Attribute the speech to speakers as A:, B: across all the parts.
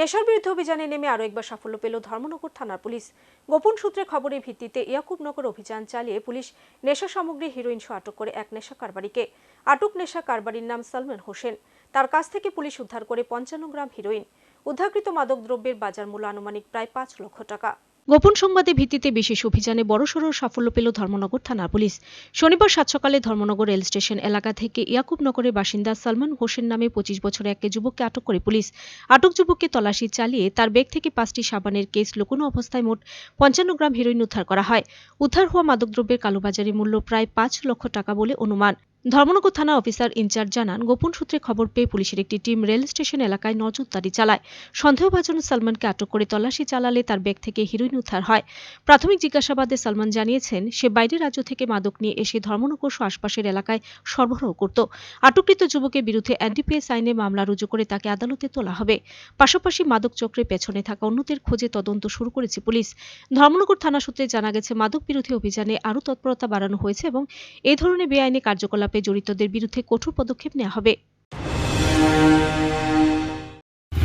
A: নেশার বিরুদ্ধে অভিযানে নেমে আরও একবার সাফল্য পেল ধর্মনগর থানার পুলিশ। গোপন সূত্রে খবরের ভিত্তিতে ইয়াকুবনগর অভিযান চালিয়ে পুলিশ নেশা সামগ্রী হিরোইন সহ আটক করে এক নেশা কারবারিকে। আটক নেশা কারবারির নাম সালমান হোসেন। তার কাছ থেকে পুলিশ উদ্ধার করে পঞ্চান্ন গ্রাম হিরোইন। উদ্ধারকৃত মাদক দ্রব্যের বাজার মূল্য আনুমানিক প্রায় পাঁচ লক্ষ টাকা। গোপন সংবাদের ভিত্তিতে বিশেষ অভিযানে বড়সড় সাফল্য পেল ধর্মনগর থানার পুলিশ। শনিবার সাত সকালে ধর্মনগর রেল স্টেশন এলাকা থেকে ইয়াকুবনগরের বাসিন্দা সালমান হোসেন নামে পঁচিশ বছরের এক যুবককে আটক করে পুলিশ। আটক যুবককে তল্লাশি চালিয়ে তার ব্যাগ থেকে পাঁচটি সাবানের কেস লুকোনো অবস্থায় মোট পঞ্চান্ন গ্রাম হেরোইন উদ্ধার করা হয়। উদ্ধার হওয়া মাদকদ্রব্যের কালোবাজারি মূল্য প্রায় পাঁচ লক্ষ টাকা বলে অনুমান। ধর্মনগর থানা অফিসার ইনচার্জ জানান, গোপন সূত্রে খবর পেয়ে পুলিশের একটি টিম রেল স্টেশন এলাকায় নজরদারি চালায়। সন্দেহভাজন সালমানকে আটক করে তল্লাশি চালালে তার ব্যাগ থেকে হিরোইন উদ্ধার হয়। প্রাথমিক জিজ্ঞাসাবাদে সালমান জানিয়েছেন, সে বাইরের রাজ্য থেকে মাদক নিয়ে এসে ধর্মনগর সহ আশপাশের এলাকায় সরবরাহ করত। আটককৃত যুবকের বিরুদ্ধে এনডিপিএস আইনে মামলা রুজু করে তাকে আদালতে তোলা হবে। পাশাপাশি মাদক চক্রের পেছনে থাকা অন্যদের খোঁজে তদন্ত শুরু করেছে পুলিশ। ধর্মনগর থানা সূত্রে জানা গেছে, মাদক বিরোধী অভিযানে আরও তৎপরতা বাড়ানো হয়েছে এবং এ ধরনের বেআইনি কার্যকলাপে জড়িতদের বিরুদ্ধে কঠোর পদক্ষেপ নেওয়া হবে।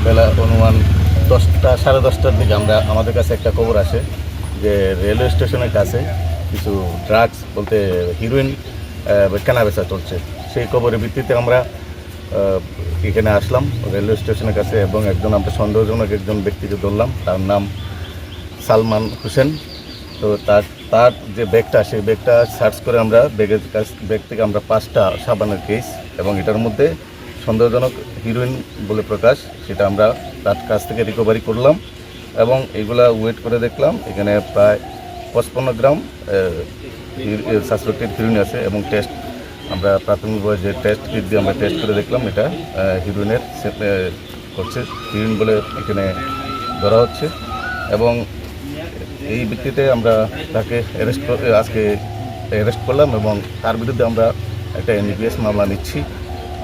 B: বেলা অনুমান দশটা, সাড়ে দশটার দিকে আমরা, আমাদের কাছে একটা খবর আসে যে রেলওয়ে স্টেশনের কাছে কিছু ড্রাগস বলতে হিরোইন কেনা বেচা চলছে। সেই খবরের ভিত্তিতে আমরা এখানে আসলাম রেলওয়ে স্টেশনের কাছে এবং একজন, আমরা সন্দেহজনক একজন ব্যক্তিকে ধরলাম। তার নাম সালমান হোসেন। তো তার তার যে ব্যাগটা, সেই ব্যাগটা সার্চ করে আমরা ব্যাগের কাছ, ব্যাগ থেকে আমরা পাঁচটা সাবানের কেস এবং এটার মধ্যে সন্দেহজনক হিরোইন বলে প্রকাশ, সেটা আমরা তার কাছ থেকে রিকভারি করলাম এবং এগুলা ওয়েট করে দেখলাম। এখানে প্রায় পঁচপন্ন গ্রাম সাসপেক্টেড হিরোইন আছে এবং টেস্ট আমরা প্রাথমিকভাবে যে টেস্ট কিট দিয়ে আমরা টেস্ট করে দেখলাম এটা হিরোইনের করছে, হিরোইন বলে এখানে ধরা হচ্ছে এবং এই ভিত্তিতে আমরা তাকে অ্যারেস্ট আজকে অ্যারেস্ট করলাম এবং তার বিরুদ্ধে আমরা একটা এনডিপিএস মামলা নিচ্ছি।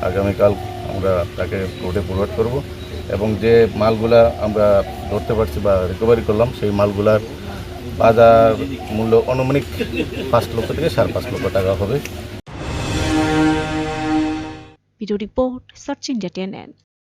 B: আগামীকাল আমরা তাকে কোর্টে ফরওয়ার্ড করব এবং যে মালগুলা আমরা ধরতে পারছি বা রিকভারি করলাম, সেই মালগুলার বাজার মূল্য অনুমানিক পাঁচ লক্ষ থেকে সাড়ে পাঁচ লক্ষ টাকা হবে।
A: Video report search India TNN